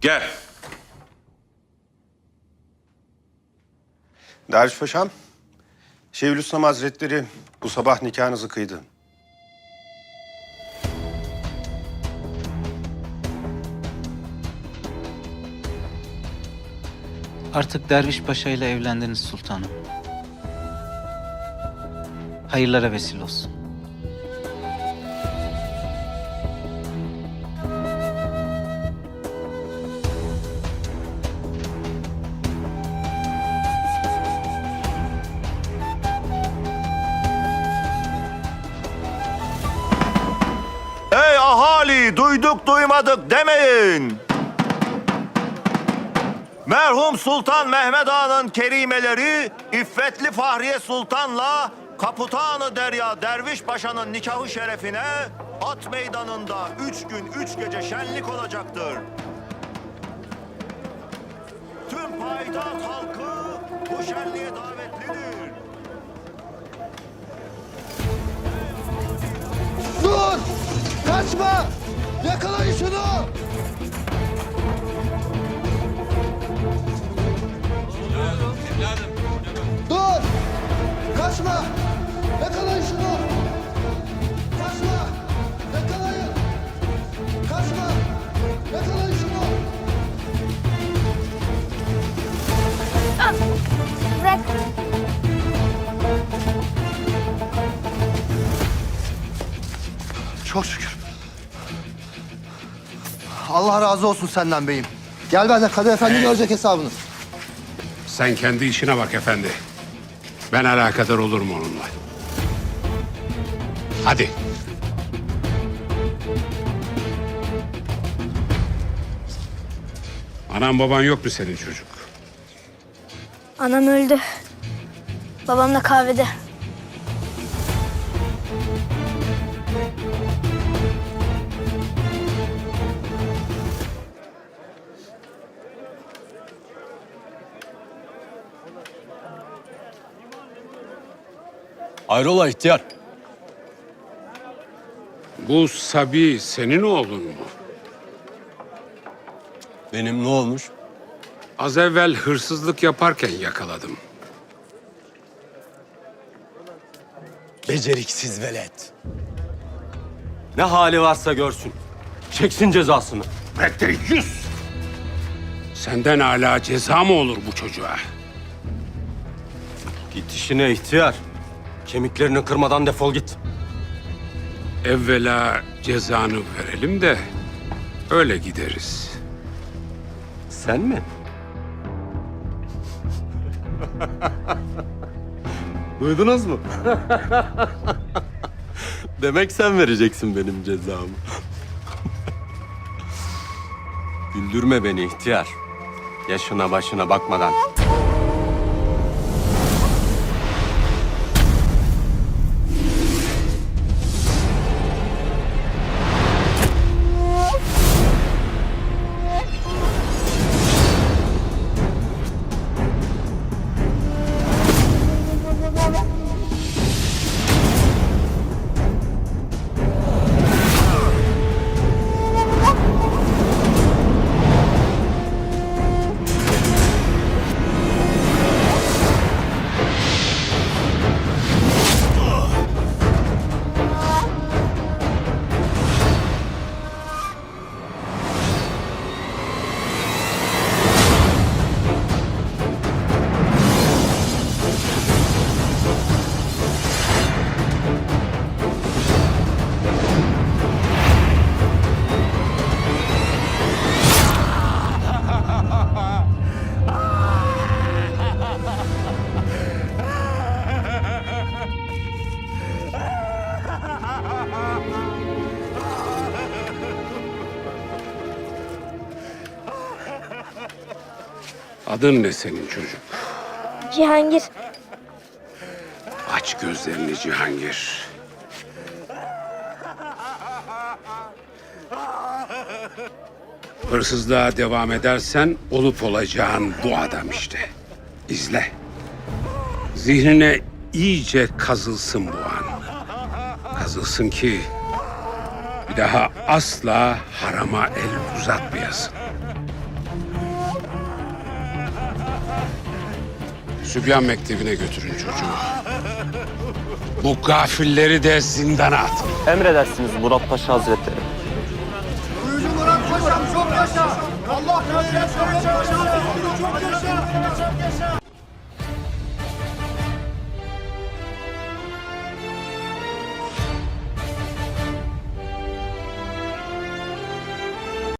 Gel. Derviş Paşam, Şeyhülislam Hazretleri bu sabah nikahınızı kıydı. Artık Derviş Paşa ile evlendiniz sultanım. Hayırlara vesile olsun. Duyduk duymadık demeyin. Merhum Sultan Mehmet Ağa'nın kerimeleri İffetli Fahriye Sultan'la Kaputanı Derya Derviş Paşa'nın nikahı şerefine at meydanında üç gün üç gece şenlik olacaktır. Tüm payitaht halkı bu şenliğe davetlidir. Dur! Kaçma! Yakalayın şunu! Dur! Kaçma! Yakalayın şunu! Kaçma! Yakalayın! Kaçma! Yakalayın şunu! Bırak. Çok şükür. Allah razı olsun senden beyim. Gel benden Kadir Efendi görecek hesabını. Sen kendi işine bak efendi. Ben alakadar olurum onunla. Hadi. Anan baban yok mu senin çocuk? Anam öldü. Babam da kahvede. Hayrola ihtiyar? Bu Sabi senin oğlun mu? Benim ne olmuş? Az evvel hırsızlık yaparken yakaladım. Beceriksiz velet. Ne hali varsa görsün. Çeksin cezasını. Bektir yüz! Senden hala ceza mı olur bu çocuğa? Git işine ihtiyar. Kemiklerini kırmadan defol git. Evvela cezanı verelim de öyle gideriz. Sen mi? Duydunuz mu? Demek sen vereceksin benim cezamı. Güldürme beni ihtiyar. Yaşına başına bakmadan. Adın ne senin çocuk? Cihangir. Aç gözlerini Cihangir. Hırsızlığa devam edersen olup olacağın bu adam işte. İzle. Zihnine iyice kazılsın bu an. Kazılsın ki bir daha asla harama el uzatmayasın. Sübyan Mektebi'ne götürün çocuğu. Bu gafilleri de zindana atın. Emredersiniz Murat Paşa Hazretleri. Murat Paşam çok yaşa. Allah razı olsun. Çok yaşa.